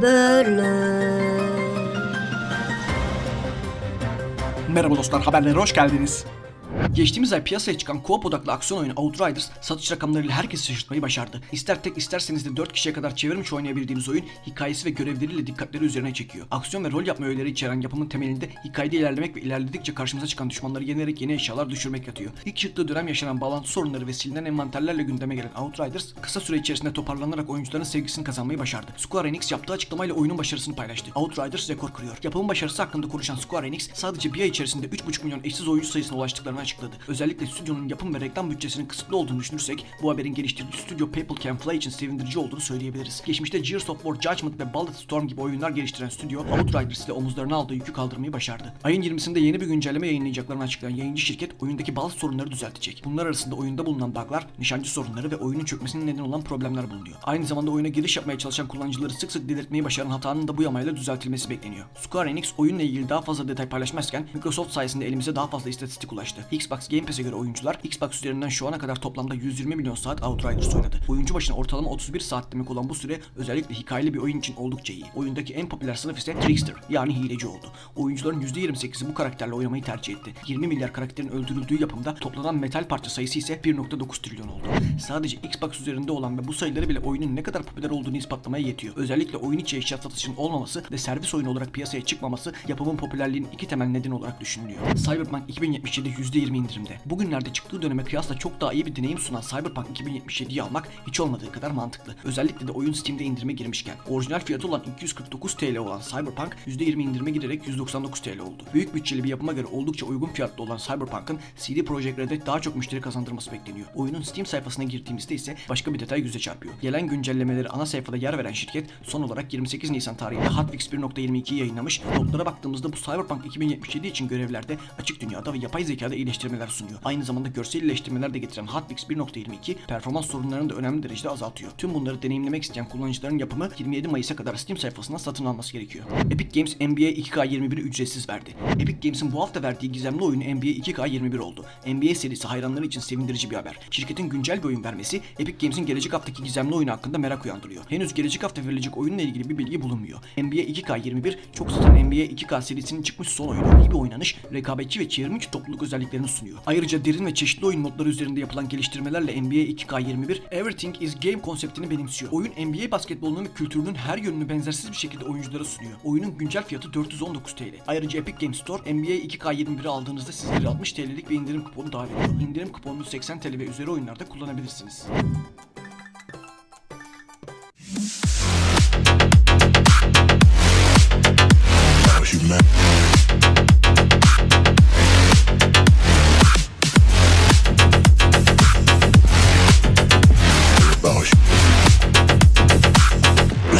haberler. Merhaba dostlar, haberlere hoş geldiniz. Geçtiğimiz ay piyasaya çıkan co-op odaklı aksiyon oyunu Outriders satış rakamlarıyla herkesi şaşırtmayı başardı. İster tek isterseniz de 4 kişiye kadar çevrimiçi oynayabildiğiniz oyun hikayesi ve görevleriyle dikkatleri üzerine çekiyor. Aksiyon ve rol yapma öğeleri içeren yapımın temelinde hikayede ilerlemek ve ilerledikçe karşımıza çıkan düşmanları yenerek yeni eşyalar düşürmek yatıyor. İlk çıktığı dönem yaşanan bağlantı sorunları ve silinen envanterlerle gündeme gelen Outriders kısa süre içerisinde toparlanarak oyuncuların sevgisini kazanmayı başardı. Square Enix yaptığı açıklamayla oyunun başarısını paylaştı. Outriders rekor kırıyor. Yapımın başarısı hakkında konuşan Square Enix sadece bir ay içerisinde 3,5 milyon eşsiz oyuncu sayısına ulaştıklarını açıkladı. Özellikle stüdyonun yapım ve reklam bütçesinin kısıtlı olduğunu düşünürsek bu haberin geliştirdiği stüdyo People Can Fly için sevindirici olduğunu söyleyebiliriz. Geçmişte Gears of War Judgment ve Bullet Storm gibi oyunlar geliştiren stüdyo Outriders ile omuzlarına aldığı yükü kaldırmayı başardı. Ayın 20'sinde yeni bir güncelleme yayınlayacaklarını açıklayan yayıncı şirket oyundaki bazı sorunları düzeltecek. Bunlar arasında oyunda bulunan bug'lar, nişancı sorunları ve oyunun çökmesinin neden olan problemler bulunuyor. Aynı zamanda oyuna giriş yapmaya çalışan kullanıcıları sık sık delirtmeyi başaran hatanın da bu yamayla düzeltilmesi bekleniyor. Square Enix oyunla ilgili daha fazla detay paylaşmazken Microsoft sayesinde elimize daha fazla istatistik ulaştı. Xbox Game Pass'e göre oyuncular Xbox üzerinden şu ana kadar toplamda 120 milyon saat Outriders oynadı. Oyuncu başına ortalama 31 saat demek olan bu süre özellikle hikayeli bir oyun için oldukça iyi. Oyundaki en popüler sınıf ise Trickster yani hileci oldu. Oyuncuların %28'i bu karakterle oynamayı tercih etti. 20 milyar karakterin öldürüldüğü yapımda toplanan metal parça sayısı ise 1.9 trilyon oldu. Sadece Xbox üzerinde olan ve bu sayıları bile oyunun ne kadar popüler olduğunu ispatlamaya yetiyor. Özellikle oyun içi eşya satışının olmaması ve servis oyunu olarak piyasaya çıkmaması yapımın popülerliğinin iki temel nedeni olarak düşünülüyor. Cyberpunk 2077 %20 indirimde. Bugünlerde çıktığı döneme kıyasla çok daha iyi bir deneyim sunan Cyberpunk 2077'yi almak hiç olmadığı kadar mantıklı. Özellikle de oyun Steam'de indirime girmişken. Orijinal fiyatı olan 249 TL olan Cyberpunk %20 indirime girerek 199 TL oldu. Büyük bütçeli bir yapıma göre oldukça uygun fiyatlı olan Cyberpunk'ın CD Projekt Red'e daha çok müşteri kazandırması bekleniyor. Oyunun Steam sayfasına girdiğimizde ise başka bir detay göze çarpıyor. Gelen güncellemeleri ana sayfada yer veren şirket son olarak 28 Nisan tarihinde Hotfix 1.22'yi yayınlamış. Notlara baktığımızda bu Cyberpunk 2077 için görevlerde açık dünyada ve yapay zekada iyileştirmeler sunuyor. Aynı zamanda görsel iyileştirmeler de getiren Hotfix 1.22 performans sorunlarını da önemli derecede azaltıyor. Tüm bunları deneyimlemek isteyen kullanıcıların yapımı 27 Mayıs'a kadar Steam sayfasına satın alması gerekiyor. Epic Games NBA 2K21'i ücretsiz verdi. Epic Games'in bu hafta verdiği gizemli oyunu NBA 2K21 oldu. NBA serisi hayranları için sevindirici bir haber. Şirketin güncel bir oyun vermesi Epic Games'in gelecek haftaki gizemli oyunu hakkında merak uyandırıyor. Henüz gelecek hafta verilecek oyunla ilgili bir bilgi bulunmuyor. NBA 2K21 çok satan NBA 2K serisinin çıkmış son oyunu. İyi bir oynanış, rekabetçi ve çevrimiçi topluluk özelliklerini sunuyor. Ayrıca derin ve çeşitli oyun modları üzerinde yapılan geliştirmelerle NBA 2K21 Everything is Game konseptini benimsiyor. Oyun NBA basketbolunun ve kültürünün her yönünü benzersiz bir şekilde oyunculara sunuyor. Oyunun güncel fiyatı 419 TL. Ayrıca Epic Games Store NBA 2K21'i aldığınızda sizlere 60 TL'lik bir indirim kuponu daha veriyor. İndirim kuponunu 80 TL ve üzeri oyunlarda kullanabilirsiniz.